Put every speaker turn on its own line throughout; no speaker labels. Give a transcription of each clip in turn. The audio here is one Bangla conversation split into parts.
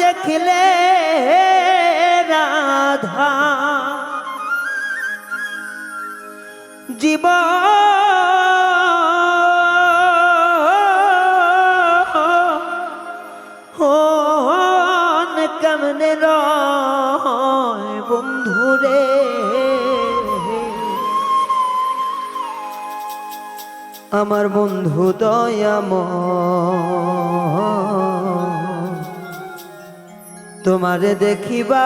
দেখলে রাধা। জীব কেমনে বন্ধুরে আমার বন্ধু দয়াম তোমারে দেখিবা।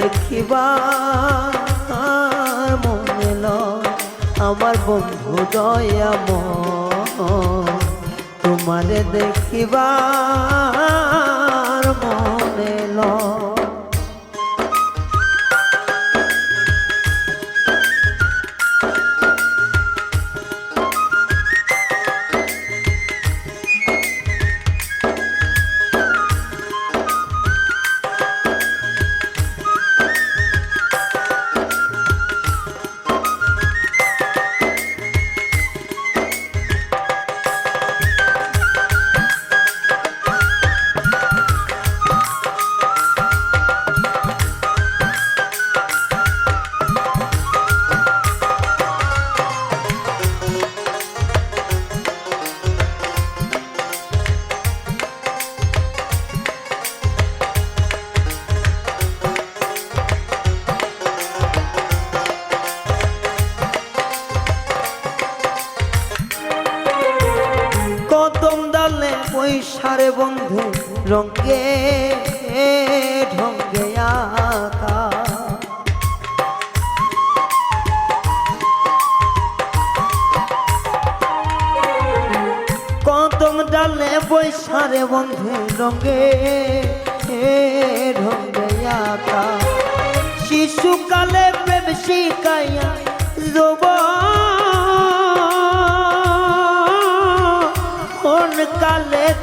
দেখিবা মনে আমার বন্ধু দয়াম তোমারে দেখিবা মনে লয় পয়সারে বন্ধু রঙ্গে ঢঙ্গে আকা। কদম ডালে পয়সারে বন্ধু রঙ্গে ঢঙ্গে আকা। শিশুকালে প্রেম শিকাইয়া যৌবন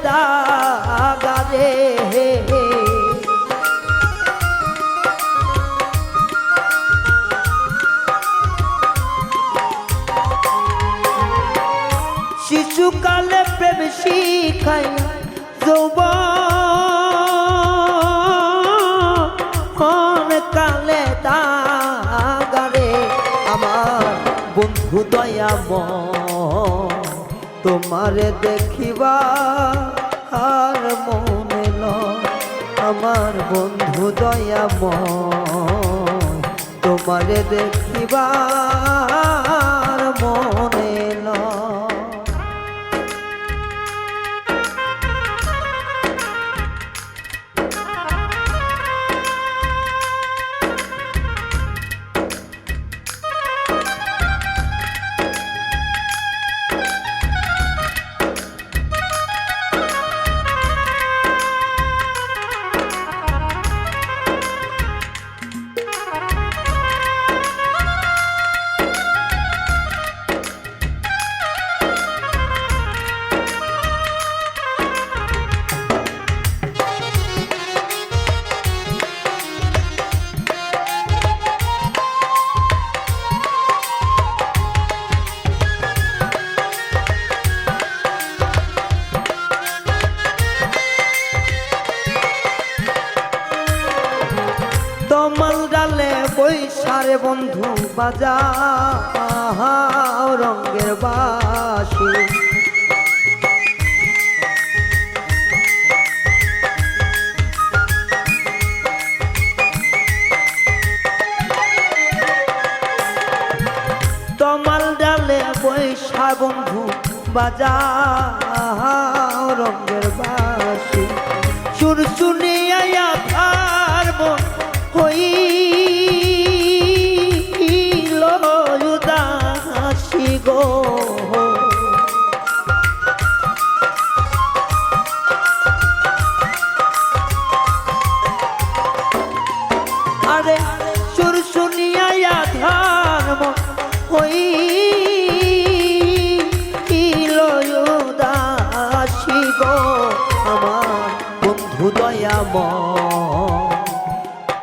দাগারে শিশুকালে প্রেম শিখাইয়া যৌবন। কালে দাগারে আমার বন্ধু দয়াম তোমারে দেখিবা আর মনে ন আমার বন্ধু দয়াম তোমারে দেখিবা আর মনে বাজা রঙের বাসি। তমাল ডালে বৈশা বন্ধু বাজা রঙের বাসি। সুর শুনিয়া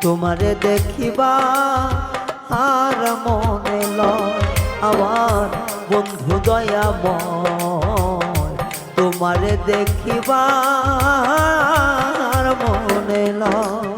তোমারে দেখিবা আর মনে আমার বন্ধু ম তোমারে দেখিবা আর মনে লয়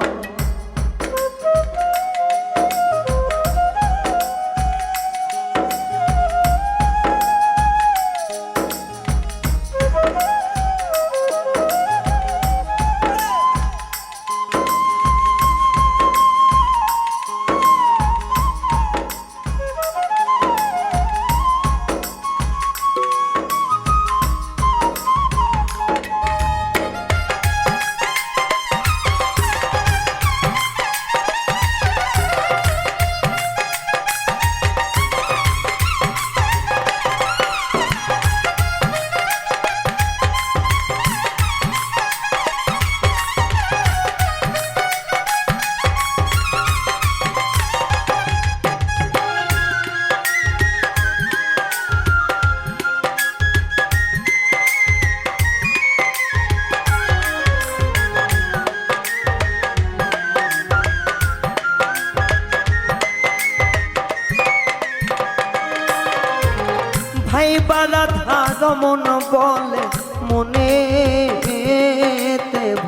ভাই বালা ধার মন বলে মনে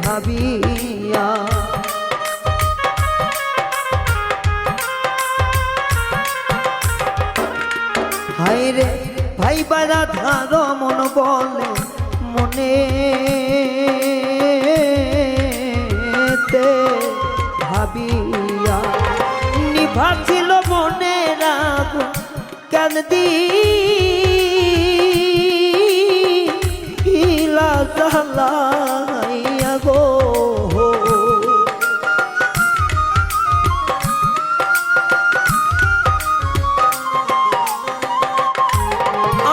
ভাবিয়া। হাই রে, ভাই বালা ধার মন বলে, মনে ভাবিয়া। নিভাছিল মনে রাগ কেন দিলা জ্বালাইয়া গো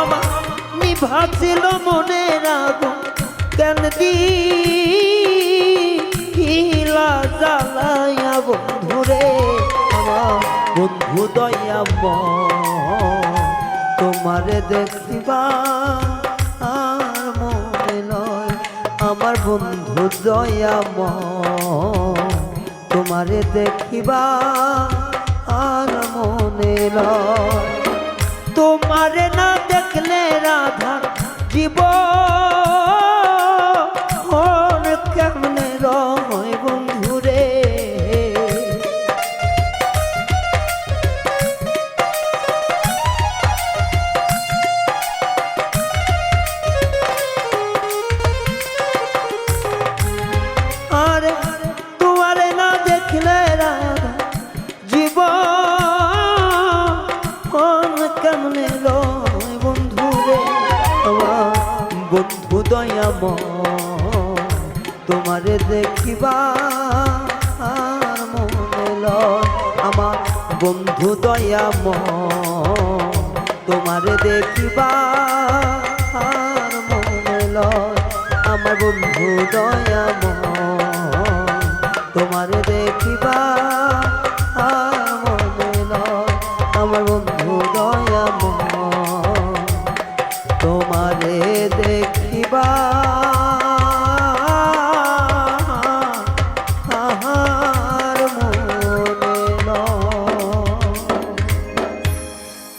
আমার নিভাছিল মনে রাগ কেন দিলা জ্বালাইয়া বন্ধুরে আমার বন্ধু দয়াম তোমারে দেখিবা দয়াম তোমারে দেখিবা আর মনে নয় তোমারে দেখিবা আর মনে আমার বন্ধু দয়াম তোমারে দেখিবা আর মনে আমার বন্ধু দয়াম তোমারে দেখিবা